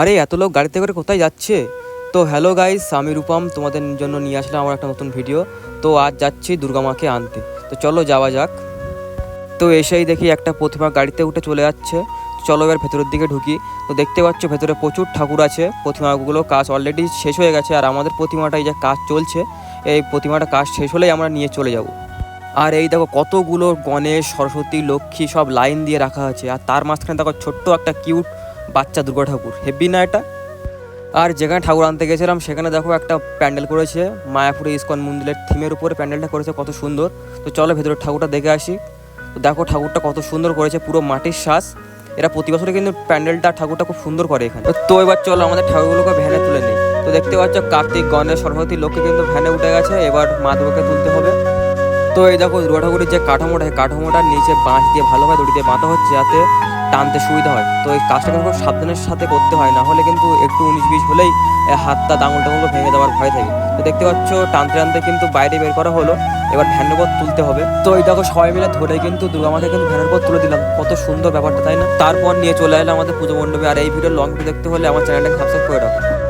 আরে, এত লোক গাড়িতে করে কোথায় যাচ্ছে? তো হ্যালো গাইস আমি রূপম, তোমাদের জন্য নিয়ে আসলাম আমার একটা নতুন ভিডিও তো আজ যাচ্ছি দুর্গা মাকে আনতে। তো চলো যাওয়া যাক। তো এসেই দেখি একটা প্রতিমা গাড়িতে উঠে চলে যাচ্ছে। চলো এবার ভেতরের দিকে ঢুকি। তো দেখতে পাচ্ছ ভেতরে প্রচুর ঠাকুর আছে। প্রতিমাগুলো কাজ অলরেডি শেষ হয়ে গেছে। আর আমাদের প্রতিমাটাই যে কাজ চলছে, এই প্রতিমাটা কাজ শেষ হলেই আমরা নিয়ে চলে যাব। আর এই দেখো কতগুলো গণেশ, সরস্বতী, লক্ষ্মী সব লাইন দিয়ে রাখা আছে। আর তার মাঝখানে দেখো ছোট্ট একটা কিউট বাচ্চা দুর্গা ঠাকুর হেভি না এটা? আর যেখানে ঠাকুর আনতে গেছিলাম, সেখানে দেখো একটা প্যান্ডেল করেছে, মায়াপুরে ইস্কন মন্দিরের থিমের উপরে প্যান্ডেলটা করেছে, কত সুন্দর। তো চলো ভেতরের ঠাকুরটা দেখে আসি। তো দেখো ঠাকুরটা কত সুন্দর করেছে, পুরো মাটির শ্বাস এরা প্রতি বছরে কিন্তু প্যান্ডেলটা, ঠাকুরটা খুব সুন্দর করে এখানে। তো এবার চলো আমাদের ঠাকুরগুলোকে ভ্যানে তুলে নিই। তো দেখতে পাচ্ছ, কার্তিক, গণেশ, সরস্বতী লোককে কিন্তু ভ্যানে উঠে গেছে, এবার মা দুর্গাকে তুলতে হবে। তো এই দেখো দুর্গা ঠাকুরের যে কাঠামোটা সেই কাঠামোটার নিচে বাঁশ দিয়ে ভালোভাবে দড়ি দিয়ে বাঁধা হচ্ছে যাতে টানতে সুবিধা হয়। তো এই কাজটা কিন্তু খুব সাবধানের সাথে করতে হয়, না হলে কিন্তু একটু উনিশ বিশ হলেই হাতটা দাঙল টাঙুল ভেঙে দেওয়ার ভয় থাকে। তো দেখতে পাচ্ছ, টানতে টানতে কিন্তু বাইরে বের করা হলো, এবার ভ্যানের উপর তুলতে হবে। তো এই দেখো, সবাই মিলে ধরে কিন্তু দুর্গা মাকে কিন্তু ভ্যানের উপর তুলে দিলাম। কত সুন্দর ব্যাপারটা, তাই না? তারপর নিয়ে চলে এলাম আমাদের পুজো মণ্ডপে। আর এই ভিডিও লং ভিডিও দেখতে হলে আমার চ্যানেলটা সাবস্ক্রাইব করে রাখো।